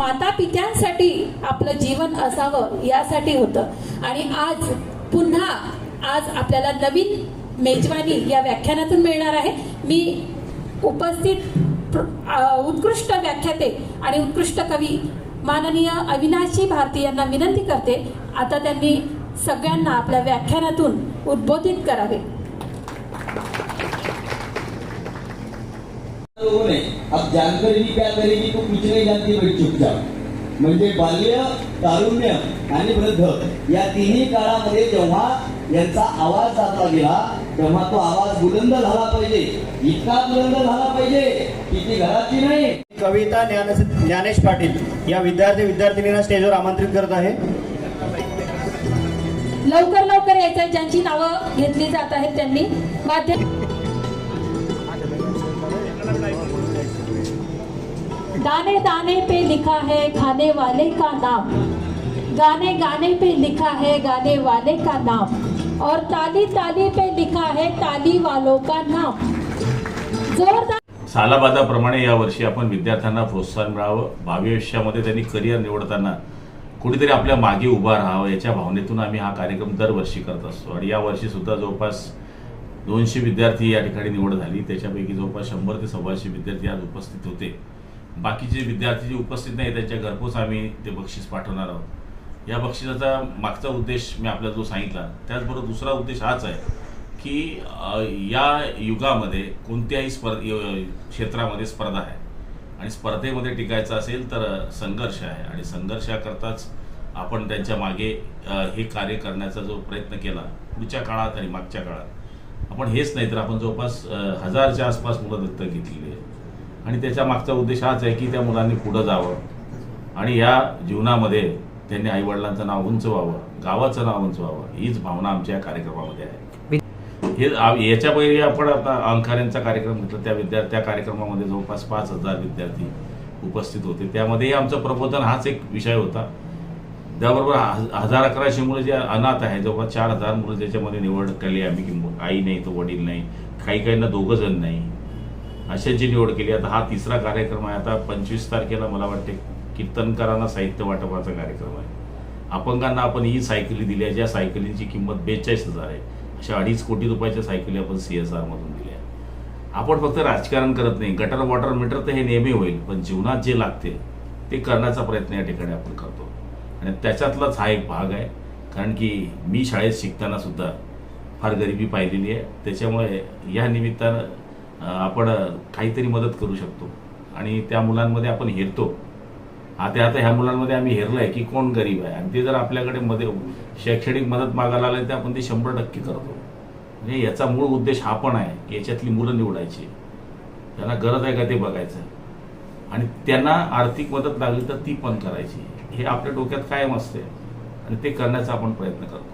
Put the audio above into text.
माता पित्यांसाठी आपलं जीवन असावं यासाठी होतं. आणि आज पुन्हा आज आपल्याला नवीन मेजवानी या व्याख्यानातून मिळणार आहे. मी उपस्थित उत्कृष्ट व्याख्याते आणि उत्कृष्ट कवी माननीय अविनाशी भारती यांना विनंती करते आता त्यांनी सगळ्यांना आपल्या व्याख्यानातून उद्बोधित करावे. लोगों ने अब जानकर भी क्या करेगी तो कुछ नहीं जानती बैठ चुपचाप. म्हणजे बाल्य तारुण्य आणि वृद्ध या तिन्ही काळामध्ये जेव्हा यांचा आवाज जाता गेला तेव्हा तो आवाज बुलंद झाला पाहिजे. इतका बुलंद झाला पाहिजे की ती घराची नाही. कविता ज्ञान ज्ञानेश पाटील या विद्यार्थी विद्यार्थिनींना स्टेजवर आमंत्रित करत आहे. लवकर लवकर यायचं ज्यांची नावं घेतली जात आहेत त्यांनी. माध्यम दाने दाने पे लिखा है खाने वाले का नाम। गाने गाने पे लिखा है गाने वाले का नाम। और ताली ताली पे लिखा है ताली वालों का नाम। जोरदार सालाबादाप्रमाणे यावर्षी आपण विद्यार्थ्यांना प्रोत्साहन मिळावं. भावी आयुष्यामध्ये त्यांनी करिअर निवडताना कुठेतरी आपल्या मागे उभा राहावं याच्या भावनेतून आम्ही हा कार्यक्रम दरवर्षी करत असतो. आणि यावर्षी सुद्धा जवळपास दोनशे विद्यार्थी या ठिकाणी निवड झाली. त्याच्यापैकी जवळपास शंभर ते सव्वाशे विद्यार्थी आज उपस्थित होते. बाकीचे विद्यार्थी जे उपस्थित नाही त्यांच्या घरपोच आम्ही ते बक्षीस पाठवणार आहोत. या बक्षिसाचा मागचा उद्देश मी आपल्याला जो सांगितला त्याचबरोबर दुसरा उद्देश हाच आहे की या युगामध्ये कोणत्याही स्पर्ध क्षेत्रामध्ये स्पर्धा आहे. आणि स्पर्धेमध्ये टिकायचं असेल तर संघर्ष आहे. आणि संघर्षाकरताच आपण त्यांच्या मागे हे कार्य करण्याचा जो प्रयत्न केला पुढच्या काळात आणि मागच्या काळात. आपण हेच नाही तर आपण जवळपास हजारच्या आसपास मुलं दत्तक घेतलेली आहे आणि त्याच्या मागचा उद्देश हाच आहे की त्या मुलांनी पुढं जावं. आणि या जीवनामध्ये त्यांनी आईवडिलांचं नाव उंच व्हावं गावाचं नाव उंच व्हावं हीच भावना आमच्या या कार्यक्रमामध्ये आहे. हे याच्या पहिले आपण आता अंकाऱ्यांचा कार्यक्रम घेतला त्या विद्यार्थी त्या कार्यक्रमामध्ये जवळपास पाच हजार विद्यार्थी उपस्थित होते. त्यामध्येही आमचं प्रबोधन हाच एक विषय होता. त्याबरोबर हजार अकराशे मुलं जे अनाथ आहे जवळपास चार हजार मुलं ज्याच्यामध्ये निवड केली आम्ही की मु- आई नाही तर वडील नाही काही काहींना दोघं जण नाही. अशांची निवड केली आता हा तिसरा कार्यक्रम आहे. आता पंचवीस तारखेला मला वाटते कीर्तनकारांना साहित्य वाटपाचा कार्यक्रम आहे. अपंगांना आपण ही सायकली दिल्या ज्या सायकलींची किंमत बेचाळीस हजार आहे. अशा अडीच कोटी रुपयाच्या सायकली आपण सी एस आरमधून दिल्या आपण फक्त राजकारण करत नाही. गटर वॉटर मीटर तर हे नेहमी होईल पण जीवनात जे लागते ते करण्याचा प्रयत्न या ठिकाणी आपण करतो. आणि त्याच्यातलाच हा एक भाग आहे. कारण की मी शाळेत शिकताना सुद्धा फार गरिबी पाहिलेली आहे. त्याच्यामुळे या निमित्तानं आपण काहीतरी मदत करू शकतो. आणि त्या मुलांमध्ये आपण हेरतो. आता आता ह्या मुलांमध्ये आम्ही हेरलं आहे की कोण गरीब आहे? आणि ते जर आपल्याकडे मध्ये शैक्षणिक मदत मागायला आले तर आपण ते शंभर टक्के करतो. म्हणजे याचा मूळ उद्देश हा पण आहे की याच्यातली मुलं निवडायची. त्यांना गरज आहे का ते बघायचं? आणि त्यांना आर्थिक मदत लागली तर ती पण करायची. हे आपल्या डोक्यात कायम असते. आणि ते करण्याचा आपण प्रयत्न करतो.